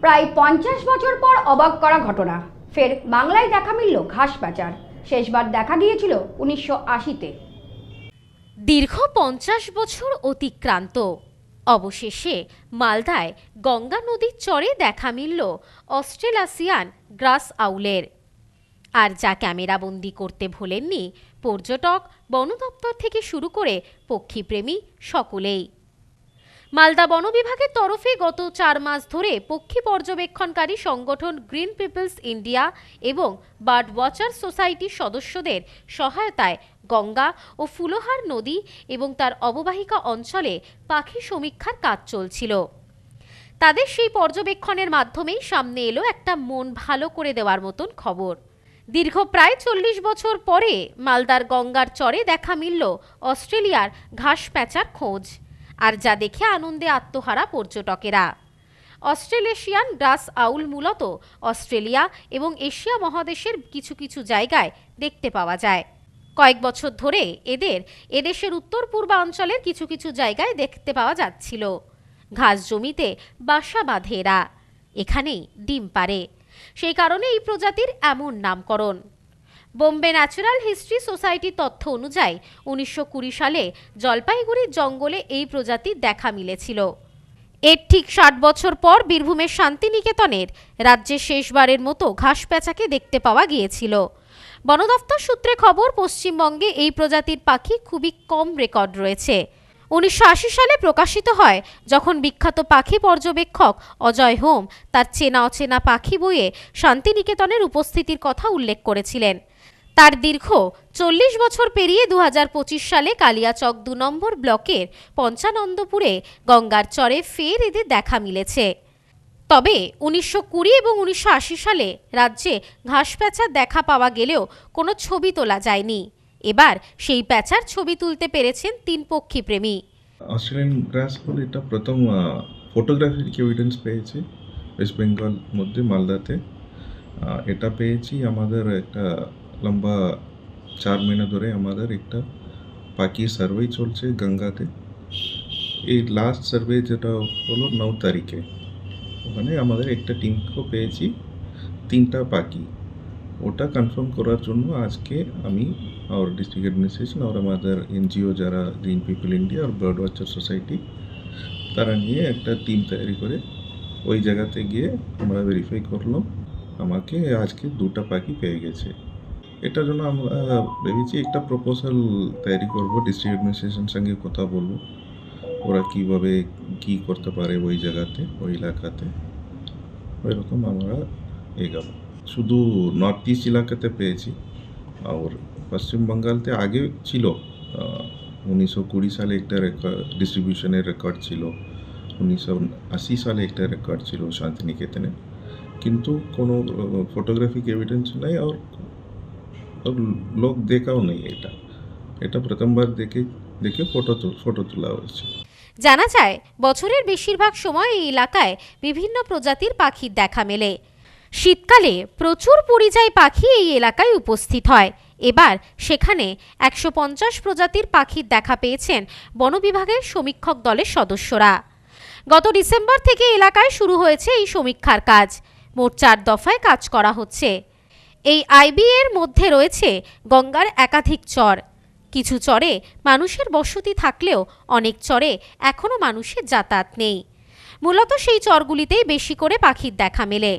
প্রায় পঞ্চাশ বছর পর অবাক করা ঘটনা। ফের বাংলায় দেখা মিলল ঘাস পাচার। শেষবার দেখা গিয়েছিল উনিশশো আশিতে। দীর্ঘ পঞ্চাশ বছর অতিক্রান্ত। অবশেষে মালদায় গঙ্গা নদীর চরে দেখা মিলল অস্ট্রেলাসিয়ান গ্রাস আউলের। আর যা ক্যামেরাবন্দি করতে ভোলেননি, পর্যটক বন থেকে শুরু করে পক্ষীপ্রেমী সকলেই। মালদা বন বিভাগের তরফে গত চার মাস ধরে পক্ষী পর্যবেক্ষণকারী সংগঠন গ্রিন পিপলস ইন্ডিয়া এবং বার্ড ওয়াচার সোসাইটির সদস্যদের সহায়তায় গঙ্গা ও ফুলোহার নদী এবং তার অববাহিকা অঞ্চলে পাখি সমীক্ষার কাজ চলছিল। তাদের সেই পর্যবেক্ষণের মাধ্যমেই সামনে এলো একটা মন ভালো করে দেওয়ার মতন খবর। দীর্ঘ প্রায় চল্লিশ বছর পরে মালদার গঙ্গার চরে দেখা মিলল অস্ট্রেলিয়ার ঘাস প্যাঁচার খোঁজ। আর যা দেখে আনন্দে আত্মহারা পর্যটকেরা। অস্ট্রেলেশিয়ান গ্রাস আউল মূলত অস্ট্রেলিয়া এবং এশিয়া মহাদেশের কিছু কিছু জায়গায় দেখতে পাওয়া যায়। কয়েক বছর ধরে এদের, এদেশের উত্তর পূর্বাঞ্চলের কিছু কিছু জায়গায় দেখতে পাওয়া যাচ্ছিল। ঘাস জমিতে বাসা বাঁধে এরা। এখানেই ডিম পারে সেই কারণে এই প্রজাতির এমন নামকরণ। বোম্বে ন্যাচারাল হিস্ট্রি সোসাইটির তথ্য অনুযায়ী, উনিশশো কুড়ি সালে জলপাইগুড়ির জঙ্গলে এই প্রজাতির দেখা মিলেছিল। এর ঠিক ষাট বছর পর বীরভূমের শান্তিনিকেতনের রাজ্যে শেষবারের মতো ঘাস প্যাঁচাকে দেখতে পাওয়া গিয়েছিল। বন দপ্তর সূত্রে খবর, পশ্চিমবঙ্গে এই প্রজাতির পাখি খুবই কম রেকর্ড রয়েছে। উনিশশো আশি সালে প্রকাশিত হয়, যখন বিখ্যাত পাখি পর্যবেক্ষক অজয় হোম তার চেনা অচেনা পাখি বইয়ে শান্তিনিকেতনের উপস্থিতির কথা উল্লেখ করেছিলেন। তার দীর্ঘ চল্লিশ বছর পেরিয়ে দু হাজার পঁচিশ সালে কালিয়াচক দু নম্বর ব্লকের পঞ্চানন্দপুরে গঙ্গার চরে ফের এদের দেখা মিলেছে। তবে উনিশশো কুড়ি এবং উনিশশো আশি সালে রাজ্যে ঘাস প্যাঁচার দেখা পাওয়া গেলেও কোনো ছবি তোলা যায়নি। এবার সেই প্যাঁচার ছবি তুলতে পেরেছেন তিন পক্ষী প্রেমী। অস্ট্রেলিয়ান গ্রাস হল এটা প্রথম ফটোগ্রাফির কেউ এভিডেন্স পেয়েছি ওয়েস্ট বেঙ্গল মধ্যে, মালদাতে। এটা পেয়েছি আমাদের একটা লম্বা চার মহিনা ধরে আমাদের একটা পাখি সার্ভে চলছে গঙ্গাতে। এই লাস্ট সার্ভে যেটা হলো ন তারিখে। ওখানে আমাদের একটা টিমকেও পেয়েছি, তিনটা পাখি। ওটা কনফার্ম করার জন্য আজকে আমি আর ডিস্ট্রিক্ট অ্যাডমিনিস্ট্রেশন আর আমাদের এনজিও যারা গ্রিন পিপল ইন্ডিয়া আর বার্ড ওয়াচার সোসাইটি তারা নিয়ে একটা টিম তৈরি করে ওই জায়গাতে গিয়ে আমরা ভেরিফাই করলাম। আমাকে আজকে দুটা পাখি পেয়ে গেছে। এটার জন্য আমরা ভেবেছি একটা প্রপোজাল তৈরি করব ডিস্ট্রিক্ট অ্যাডমিনিস্ট্রেশন সঙ্গে কথা বলব। ওরা কীভাবে কী করতে পারে ওই জায়গাতে, ওই এলাকাতে। ওইরকম আমরা এগাবো। শুধু নর্থ ইস্ট এলাকাতে পেয়েছি, আর পশ্চিম বাঙ্গালতে আগে ছিল উনিশশো কুড়ি সালে একটা রেকর্ড ডিস্ট্রিবিউশনের রেকর্ড ছিল, উনিশশো আশি সালে একটা রেকর্ড ছিল শান্তিনিকেতনে কিন্তু কোনো ফটোগ্রাফিক এভিডেন্স নেই, আর আর লোক দেখাও নেই এটা এটা প্রথমবার দেখে দেখে ফটো ফটো তোলা হয়েছে জানা যায় বছরের বেশিরভাগ সময় এই এলাকায় বিভিন্ন প্রজাতির পাখির দেখা মেলে শীতকালে প্রচুর পরিযায়ী পাখি এই এলাকায় উপস্থিত হয় এবার সেখানে একশো পঞ্চাশ প্রজাতির পাখির দেখা পেয়েছেন বন বিভাগের সমীক্ষক দলের সদস্যরা গত ডিসেম্বর থেকে এলাকায় শুরু হয়েছে এই সমীক্ষার কাজ। মোট চার দফায় কাজ করা হচ্ছে। এই আইবি এর মধ্যে রয়েছে গঙ্গার একাধিক চর। কিছু চরে মানুষের বসতি থাকলেও অনেক চরে এখনও মানুষের যাতায়াত নেই। মূলত সেই চরগুলিতেই বেশি করে পাখির দেখা মেলে।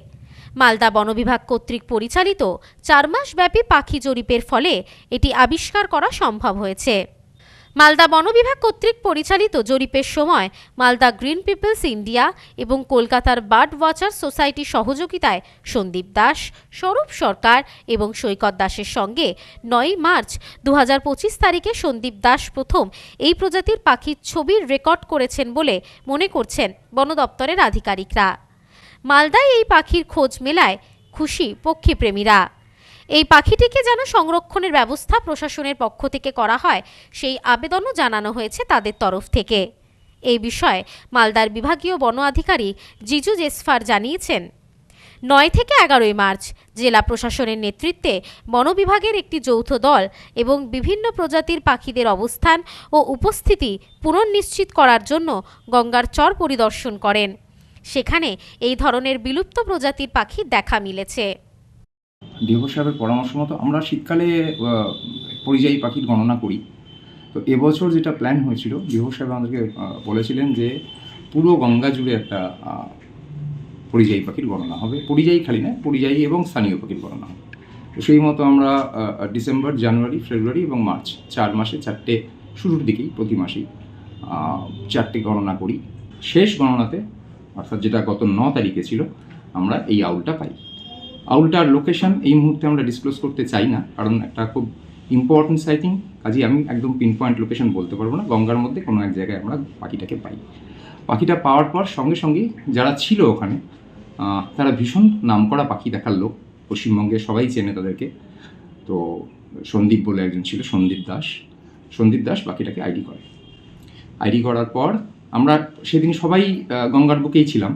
মালদা বনবিভাগ কর্তৃক পরিচালিত চার মাসব্যাপী পাখি জরিপের ফলে এটি আবিষ্কার করা সম্ভব হয়েছে। মালদা বনবিভাগ কর্তৃক পরিচালিত জরিপের সময় মালদা গ্রিন পিপলস ইন্ডিয়া এবং কলকাতার বার্ড ওয়াচার সোসাইটির সহযোগিতায় সন্দীপ দাস, স্বরূপ সরকার এবং সৈকত দাসের সঙ্গে নয় মার্চ দু হাজার পঁচিশ তারিখে সন্দীপ দাস প্রথম এই প্রজাতির পাখির ছবির রেকর্ড করেছেন বলে মনে করছেন বন দপ্তরের আধিকারিকরা। মালদায় এই পাখির খোঁজ মেলায় খুশি পক্ষীপ্রেমীরা। এই পাখিটিকে যেন সংরক্ষণের ব্যবস্থা প্রশাসনের পক্ষ থেকে করা হয়, সেই আবেদনও জানানো হয়েছে তাদের তরফ থেকে। এই বিষয়ে মালদার বিভাগীয় বন আধিকারিক জিজু জেসফার জানিয়েছেন, নয় থেকে এগারোই মার্চ জেলা প্রশাসনের নেতৃত্বে বন বিভাগের একটি যৌথ দল এবং বিভিন্ন প্রজাতির পাখিদের অবস্থান ও উপস্থিতি পুনর্নিশ্চিত করার জন্য গঙ্গার চর পরিদর্শন করেন। সেখানে এই ধরনের বিলুপ্ত প্রজাতির পাখি দেখা মিলেছে। ডিভো সাহেবের পরামর্শ মতো আমরা শীতকালে পরিযায়ী পাখির গণনা করি। তো এবছর যেটা প্ল্যান হয়েছিল, ডিভো সাহেব আমাদেরকে বলেছিলেন যে পুরো গঙ্গা জুড়ে একটা পরিযায়ী পাখির গণনা হবে। পরিযায়ী খালি না, পরিযায়ী এবং স্থানীয় পাখির গণনা হবে। তো সেই মতো আমরা ডিসেম্বর, জানুয়ারি, ফেব্রুয়ারি এবং মার্চ, চার মাসে চারটে, শুরুর দিকেই, প্রতি মাসেই চারটে গণনা করি। শেষ গণনাতে, অর্থাৎ যেটা গত ন তারিখে ছিল, আমরা এই আউলটা পাই। আউলটার লোকেশন এই মুহূর্তে আমরা ডিসক্লোজ করতে চাই না, কারণ একটা খুব ইম্পর্টেন্ট সাইটিং কাজেই আমি একদম পিন পয়েন্ট লোকেশন বলতে পারব না, গঙ্গার মধ্যে কোনো এক জায়গায় আমরা পাখিটাকে পাই। পাখিটা পাওয়ার পর সঙ্গে সঙ্গেই যারা ছিল ওখানে তারা ভীষণ নামকরা পাখি দেখার লোক, পশ্চিমবঙ্গে সবাই চেনে তাদেরকে। তো সন্দীপ বলে একজন ছিল, সন্দীপ দাস। সন্দীপ দাস পাখিটাকে আইডি করে। আইডি করার পর আমরা সেদিন সবাই গঙ্গার বুকেই ছিলাম।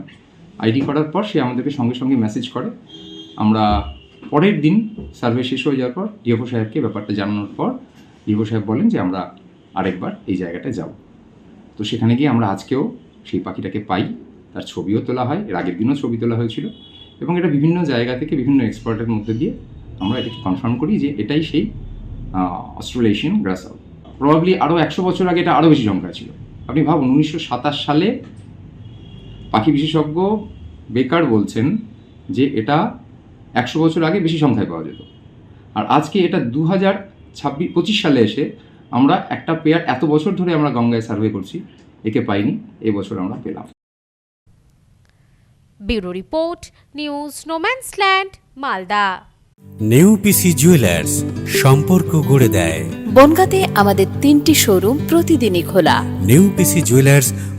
আইডি করার পর সে আমাদেরকে সঙ্গে সঙ্গে মেসেজ করে। আমরা পরের দিন সার্ভে শেষ হয়ে যাওয়ার পর ডিএফও সাহেবকে ব্যাপারটা জানানোর পর ডিএফও সাহেব বলেন যে আমরা আরেকবার এই জায়গাটায় যাব। তো সেখানে গিয়ে আমরা আজকেও সেই পাখিটাকে পাই। তার ছবিও তোলা হয়, এর আগের দিনও ছবি তোলা হয়েছিল এবং এটা বিভিন্ন জায়গা থেকে বিভিন্ন এক্সপার্টের মধ্যে দিয়ে আমরা এটাকে কনফার্ম করি যে এটাই সেই অস্ট্রেলেশিয়ান গ্রাসাল প্রবাবলি আরও একশো বছর আগে এটা আরও বেশি সংখ্যা ছিল। আপনি ভাবুন, উনিশশো সাতাশ সালে পাখি বিশেষজ্ঞ বেকার বলছেন যে এটা একশো বছর আগে বেশি সংখ্যায় পাওয়া যেত। আর আজকে এটা দু হাজার ছাব্বিশ পঁচিশ সালে এসে আমরা একটা পেয়ার এত বছর ধরে আমরা গঙ্গায় সার্ভে করছি একে পাইনি এবছর আমরা পেলাম। Bureau report news no man's land Malda. New PC jewellers সম্পর্ক গড়ে দেয়। বনগাঁতে আমাদের তিনটি শোরুম প্রতিদিনই খোলা। New PC jewellers